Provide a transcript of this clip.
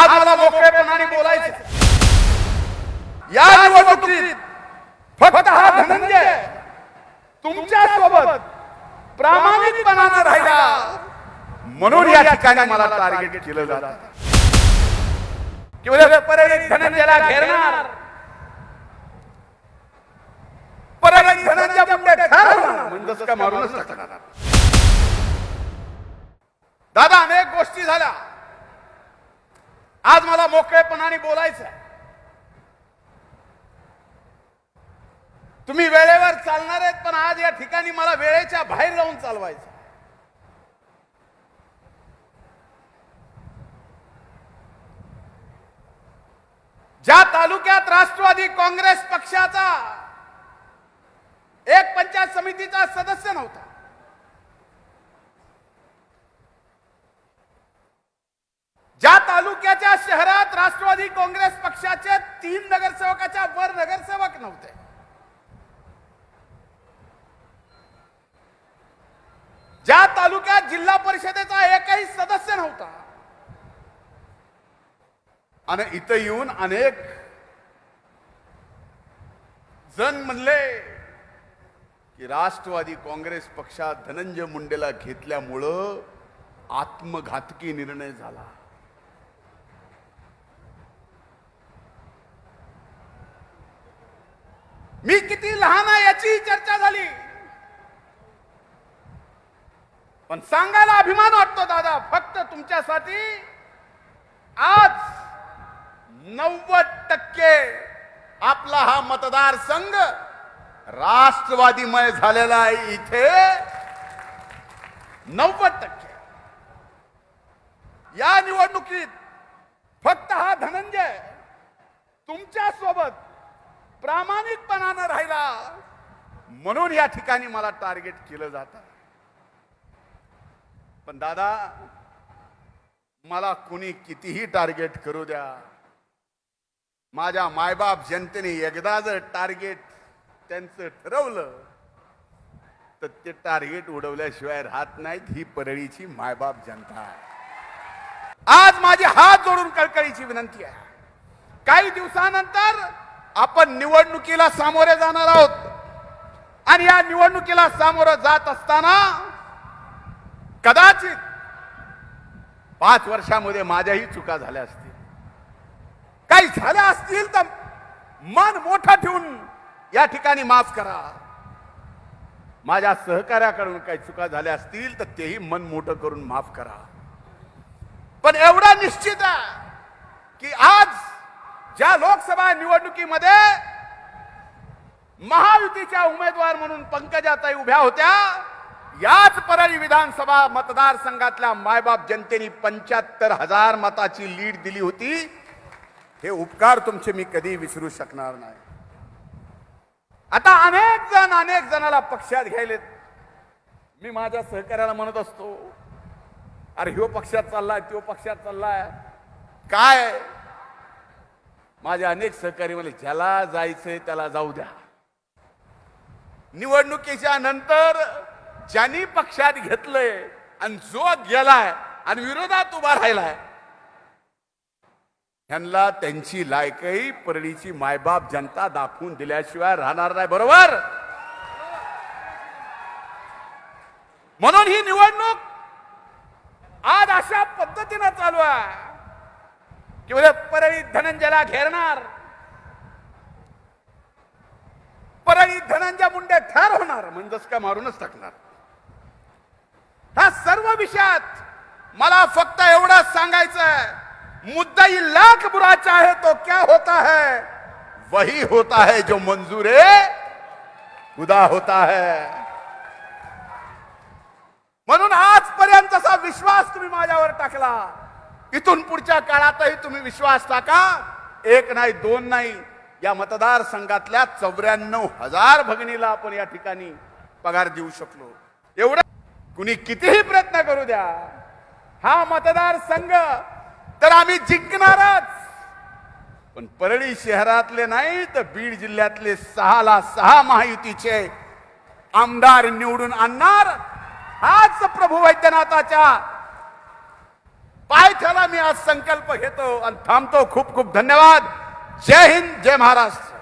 आज मला मोकळेपणाने बोलायचं या निवडणुकीत फक्त हा धनंजय तुमच्यासोबत प्रामाणिकपणानं राहिला. म्हणून या ठिकाणी मला टार्गेट केलं जातं. परळीत धनंजयला घेरणार. परळीत धनंजय मुंडे ठरवणार का मारूनच टाकणार. दादा अनेक गोष्टी झाल्या. आज मला मोकळेपणाने बोलायचं तुम्ही वेळेवर चालणार आहेत पण आज या ठिकाणी मला वेळेच्या बाहेर जाऊन चालवायचं ज्या तालुक्यात राष्ट्रवादी काँग्रेस पक्षाचा एक पंचायत समितीचा सदस्य नव्हता ज्या तालुक्याच्या शहरात राष्ट्रवादी काँग्रेस पक्षाचे तीन नगरसेवकाच्या वर नगरसेवक नव्हते. ज्या तालुक्यात जिल्हा परिषदेचा एकही सदस्य नव्हता आणि इथं येऊन अनेक जण म्हणले की राष्ट्रवादी काँग्रेस पक्षात धनंजय मुंडेला घेतल्यामुळं आत्मघातकी निर्णय झाला. मी किती लहान आहे याची चर्चा झाली. पण सांगायला अभिमान वाटतो दादा फक्त तुमच्यासाठी आज नव्वद टक्के आपला हा मतदारसंघ राष्ट्रवादीमय झालेला आहे इथे. नव्वद टक्के. या निवडणुकीत फक्त हा धनंजय तुमच्यासोबत प्रामाणिकपणानं राहिला. म्हणून या ठिकाणी मला टार्गेट केलं जातं. पण दादा मला कुणी कितीही टार्गेट करू द्या. माझ्या मायबाप जनतेने एकदा जर टार्गेट त्यांचं ठरवलं तर ते टार्गेट उडवल्याशिवाय राहत नाहीत ही परळीची मायबाप जनता आहे. आज माझे हात जोडून कळकळीची विनंती आहे. काही दिवसानंतर आपण निवडणुकीला सामोरे जाणार आहोत. आणि या निवडणुकीला सामोरं जात असताना कदाचित पाच वर्षामध्ये माझ्याही चुका झाल्या असतील. काही झाल्या असतील तर मन मोठा ठेवून या ठिकाणी माफ करा. माझ्या सहकार्याकडून काही चुका झाल्या असतील तर तेही मन मोठं करून माफ करा. पण एवढा निश्चित आहे की आज ज्या लोकसभा निवडणुकीमध्ये महायुतीच्या उमेदवार म्हणून पंकजाताई उभ्या होत्या याच परळी विधानसभा मतदारसंघातल्या मायबाप जनतेने पंच्याहत्तर हजार मताची लीड दिली होती. हे उपकार तुमचे मी कधी विसरू शकणार नाही. आता अनेक जण अनेक जणाला पक्षात घ्यायलेत. मी माझ्या सहकार्याला म्हणत असतो अरे ह्यो पक्षात चाललाय तो पक्षात चाललाय. काय माझे अनेक सहकारी म्हणले ज्याला जायचंय त्याला जाऊ द्या. निवडणुकीच्या नंतर ज्यांनी पक्षात घेतलंय आणि जो गेलाय आणि विरोधात उभा राहिलाय ह्यांना त्यांची लायकही परळीची मायबाप जनता दाखवून दिल्याशिवाय राहणार नाही बरोबर? म्हणून ही निवडणूक आज अशा पद्धतीनं चालू आहे. की उद्या परळी धनंजयला घेरणार. परळी धनंजय मुंडे ठार होणार म्हणजेच का मारूनच टाकणार. ह्या सर्व विषयात मला फक्त एवढंच सांगायचं मुद्दा ही लाख बुराचा आहे तो क्या होता है? वही होता है जो मंजूर है खुदा होता है. म्हणून आजपर्यंतचा विश्वास तुम्ही माझ्यावर टाकला. इथून पुढच्या काळातही तुम्ही विश्वास टाका. एक नाही दोन नाही. या मतदारसंघातल्या चौऱ्याण्णव हजार भगिनीला आपण या ठिकाणी पगार देऊ शकलो. एवढं कुणी कितीही प्रयत्न करू द्या हा मतदारसंघ तर आम्ही जिंकणारच. पण परळी शहरातले नाही तर बीड जिल्ह्यातले सहाला सहा महायुतीचे आमदार निवडून आणणार हाच प्रभू वैद्यनाथाच्या पायथ्याला मी आज संकल्प घेतो आणि थांबतो. खूप खूप धन्यवाद. जय हिंद जय महाराष्ट्र.